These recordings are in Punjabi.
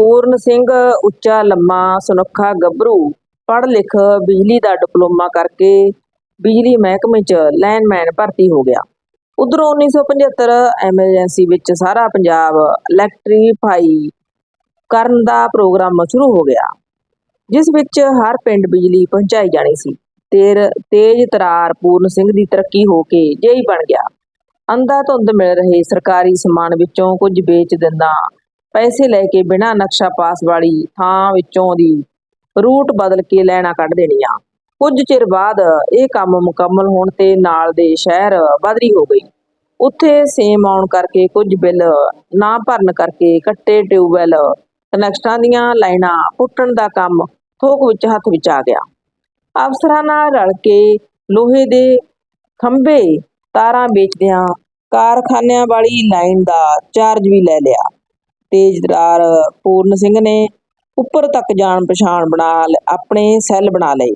ਪੂਰਨ ਸਿੰਘ, ਉੱਚਾ, ਲੰਮਾ, ਸੁਨੱਖਾ, ਗੱਭਰੂ ਪੜ੍ਹ ਲਿਖ ਬਿਜਲੀ ਦਾ ਡਿਪਲੋਮਾ ਕਰਕੇ ਬਿਜਲੀ ਮਹਿਕਮੇ 'ਚ ਲਾਈਨਮੈਨ ਭਰਤੀ ਹੋ ਗਿਆ। ਉਧਰੋਂ 1975 ਐਮਰਜੈਂਸੀ ਵਿੱਚ ਸਾਰਾ ਪੰਜਾਬ ਇਲੈਕਟ੍ਰੀਫਾਈ ਕਰਨ ਦਾ ਪ੍ਰੋਗਰਾਮ ਸ਼ੁਰੂ ਹੋ ਗਿਆ, ਜਿਸ ਵਿੱਚ ਹਰ ਪਿੰਡ ਬਿਜਲੀ ਪਹੁੰਚਾਈ ਜਾਣੀ ਸੀ। ਤੇਰ, ਤੇਜ ਤਰਾਰ ਪੂਰਨ ਸਿੰਘ ਦੀ ਤਰੱਕੀ ਹੋ ਕੇ ਜੇਈ ਬਣ ਗਿਆ। ਅੰਧਾ ਧੁੰਦ ਮਿਲ ਰਹੇ ਸਰਕਾਰੀ ਸਮਾਨ ਵਿੱਚੋਂ ਕੁਝ ਵੇਚ ਦਿੰਦਾ ਪੈਸੇ ਲੈ ਕੇ ਬਿਨਾਂ ਨਕਸ਼ਾ ਪਾਸ ਵਾਲੀ ਥਾਂ ਵਿੱਚੋਂ ਦੀ ਰੂਟ ਬਦਲ ਕੇ ਲੈਣਾ ਕੱਢ ਦੇਣੀਆਂ ਕੁਝ ਚਿਰ ਬਾਅਦ ਇਹ ਕੰਮ ਮੁਕੰਮਲ ਹੋਣ ਤੇ ਨਾਲ ਦੇ ਸ਼ਹਿਰ ਬਦਰੀ ਹੋ ਗਈ। ਉੱਥੇ ਸੇਮ ਆਉਣ ਕਰਕੇ ਕੁਝ ਬਿੱਲ ਨਾ ਭਰਨ ਕਰਕੇ ਕੱਟੇ ਟਿਊਬਵੈਲ ਕਨੈਕਸ਼ਨਾਂ ਦੀਆਂ ਲਾਈਨਾਂ ਪੁੱਟਣ ਦਾ ਕੰਮ ਥੋਕ ਵਿੱਚ ਹੱਥ ਵਿੱਚ ਆ ਗਿਆ। ਅਫਸਰਾਂ ਨਾਲ ਰਲ ਕੇ ਲੋਹੇ ਦੇ ਖੰਭੇ ਤਾਰਾਂ ਵੇਚਦਿਆਂ ਕਾਰਖਾਨਿਆਂ ਵਾਲੀ ਲਾਈਨ ਦਾ ਚਾਰਜ ਵੀ ਲੈ ਲਿਆ। ਤੇਜ਼ਦਾਰ ਪੂਰਨ ਸਿੰਘ ਨੇ ਉੱਪਰ ਤੱਕ ਜਾਣ ਪਛਾਣ ਬਣਾ ਆਪਣੇ ਸੈੱਲ ਬਣਾ ਲਏ।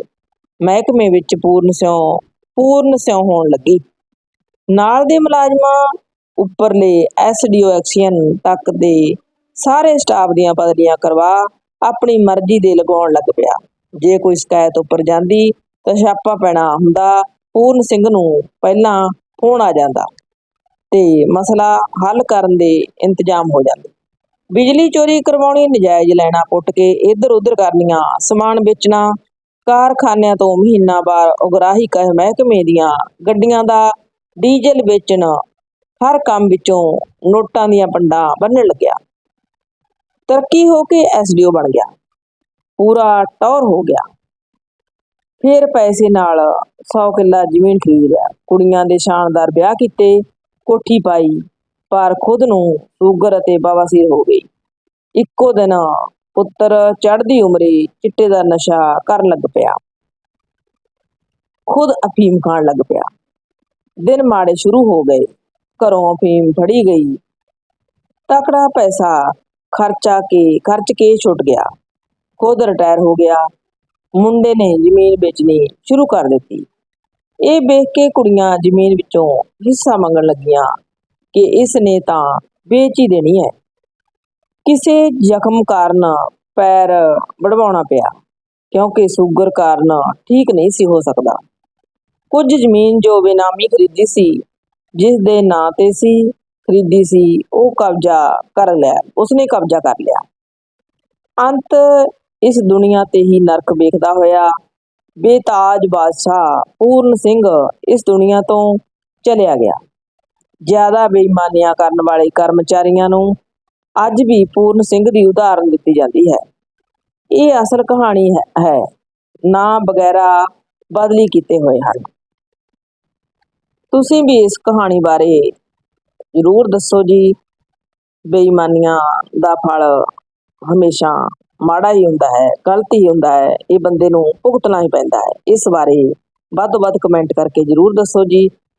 ਮਹਿਕਮੇ ਵਿੱਚ ਪੂਰਨ ਸਿਉ ਪੂਰਨ ਸਿਉ ਹੋਣ ਲੱਗੀ। ਨਾਲ ਦੇ ਮੁਲਾਜ਼ਮਾਂ ਉੱਪਰਲੇ ਐਸਡੀਓ ਐਕਸੀਅਨ ਤੱਕ ਦੇ ਸਾਰੇ ਸਟਾਫ ਦੀਆਂ ਬਦਲੀਆਂ ਕਰਵਾ ਆਪਣੀ ਮਰਜ਼ੀ ਦੇ ਲਗਾਉਣ ਲੱਗ ਪਿਆ। ਜੇ ਕੋਈ ਸ਼ਿਕਾਇਤ ਉੱਪਰ ਜਾਂਦੀ ਤਾਂ ਛਾਪਾ ਪੈਣਾ ਹੁੰਦਾ, ਪੂਰਨ ਸਿੰਘ ਨੂੰ ਪਹਿਲਾਂ ਫੋਨ ਆ ਜਾਂਦਾ ਤੇ ਮਸਲਾ ਹੱਲ ਕਰਨ ਦੇ ਇੰਤਜ਼ਾਮ ਹੋ ਜਾਂਦੇ। ਬਿਜਲੀ ਚੋਰੀ ਕਰਵਾਉਣੀ, ਨਜਾਇਜ਼ ਲੈਣਾ ਪੁੱਟ ਕੇ ਇੱਧਰ ਉੱਧਰ ਕਰਨੀਆਂ, ਸਮਾਨ ਵੇਚਣਾ, ਕਾਰਖਾਨਿਆਂ ਤੋਂ ਮਹੀਨਾਵਾਰ ਉਗਰਾਹੀ ਕਹ ਮਹਿਕਮੇ ਦੀਆਂ ਗੱਡੀਆਂ ਦਾ ਡੀਜ਼ਲ ਵੇਚਣ, ਹਰ ਕੰਮ ਵਿੱਚੋਂ ਨੋਟਾਂ ਦੀਆਂ ਪੰਡਾਂ ਬੰਨਣ ਲੱਗਿਆ। ਤਰੱਕੀ ਹੋ ਕੇ ਐਸਡੀਓ ਬਣ ਗਿਆ। ਪੂਰਾ ਟੌਰ ਹੋ ਗਿਆ। ਫਿਰ ਪੈਸੇ ਨਾਲ 100 ਕਿੱਲਾ ਜ਼ਮੀਨ ਖਰੀਦ ਲਿਆ। ਕੁੜੀਆਂ ਦੇ ਸ਼ਾਨਦਾਰ ਵਿਆਹ ਕੀਤੇ, ਕੋਠੀ ਪਾਈ ਪਰ ਖੁਦ ਨੂੰ ਸ਼ੂਗਰ ਅਤੇ ਬਵਾਸੀਰ ਹੋ ਗਈ। ਇੱਕੋ ਦਿਨ ਪੁੱਤਰ ਚੜ੍ਹਦੀ ਉਮਰੇ ਚਿੱਟੇ ਦਾ ਨਸ਼ਾ ਕਰਨ ਲੱਗ ਪਿਆ। ਖੁਦ ਅਫੀਮ ਖਾਣ ਲੱਗ ਪਿਆ। ਦਿਨ ਮਾੜੇ ਸ਼ੁਰੂ ਹੋ ਗਏ। ਘਰੋਂ ਅਫੀਮ ਫੜੀ ਗਈ। ਤਕੜਾ ਪੈਸਾ ਖਰਚਾ ਕੇ ਖਰਚ ਕੇ ਛੁੱਟ ਗਿਆ। ਖੁਦ ਰਿਟਾਇਰ ਹੋ ਗਿਆ। ਮੁੰਡੇ ਨੇ ਜ਼ਮੀਨ ਵੇਚਣੀ ਸ਼ੁਰੂ ਕਰ ਦਿੱਤੀ। ਇਹ ਵੇਖ ਕੇ ਕੁੜੀਆਂ ਜ਼ਮੀਨ ਵਿੱਚੋਂ ਹਿੱਸਾ ਮੰਗਣ ਲੱਗੀਆਂ। ਕਿ ਇਸ ਨੇ ਤਾਂ ਵੇਚ ਹੀ ਦੇਣੀ ਹੈ। ਕਿਸੇ ਜ਼ਖਮ ਕਾਰਨ ਪੈਰ ਵੜਵਾਉਣਾ ਪਿਆ, ਕਿਉਂਕਿ ਸ਼ੂਗਰ ਕਾਰਨ ਠੀਕ ਨਹੀਂ ਸੀ ਹੋ ਸਕਦਾ। ਕੁਝ ਜ਼ਮੀਨ ਜੋ ਬੇਨਾਮੀ ਖਰੀਦੀ ਸੀ ਜਿਸ ਦੇ ਨਾਂ ਤੇ ਸੀ, ਖਰੀਦੀ ਸੀ, ਉਹ ਕਬਜ਼ਾ ਕਰ ਲਿਆ, ਉਸਨੇ ਕਬਜ਼ਾ ਕਰ ਲਿਆ। ਅੰਤ ਇਸ ਦੁਨੀਆ ਤੇ ਹੀ ਨਰਕ ਵੇਖਦਾ ਹੋਇਆ, ਬੇਤਾਜ ਬਾਦਸ਼ਾਹ ਪੂਰਨ ਸਿੰਘ ਇਸ ਦੁਨੀਆ ਤੋਂ ਚਲਿਆ ਗਿਆ। ਜ਼ਿਆਦਾ ਬੇਈਮਾਨੀਆਂ ਕਰਨ ਵਾਲੇ ਕਰਮਚਾਰੀਆਂ ਨੂੰ ਅੱਜ ਵੀ ਪੂਰਨ ਸਿੰਘ ਦੀ ਉਦਾਹਰਨ ਦਿੱਤੀ ਜਾਂਦੀ ਹੈ। ਇਹ ਅਸਲ ਕਹਾਣੀ ਹੈ ਹੈ। ਨਾ ਵਗੈਰਾ ਬਦਲੀ ਕੀਤੇ ਹੋਏ ਹਨ। ਤੁਸੀਂ ਵੀ ਇਸ ਕਹਾਣੀ ਬਾਰੇ ਜ਼ਰੂਰ ਦੱਸੋ ਜੀ। ਬੇਈਮਾਨੀਆਂ ਦਾ ਫਲ ਹਮੇਸ਼ਾ ਮਾੜਾ ਹੀ ਹੁੰਦਾ ਹੈ, ਗਲਤ ਹੀ ਹੁੰਦਾ ਹੈ। ਇਹ ਬੰਦੇ ਨੂੰ ਭੁਗਤਣਾ ਹੀ ਪੈਂਦਾ ਹੈ। ਇਸ ਬਾਰੇ ਵੱਧ ਤੋਂ ਵੱਧ ਕਮੈਂਟ ਕਰਕੇ ਜ਼ਰੂਰ ਦੱਸੋ ਜੀ।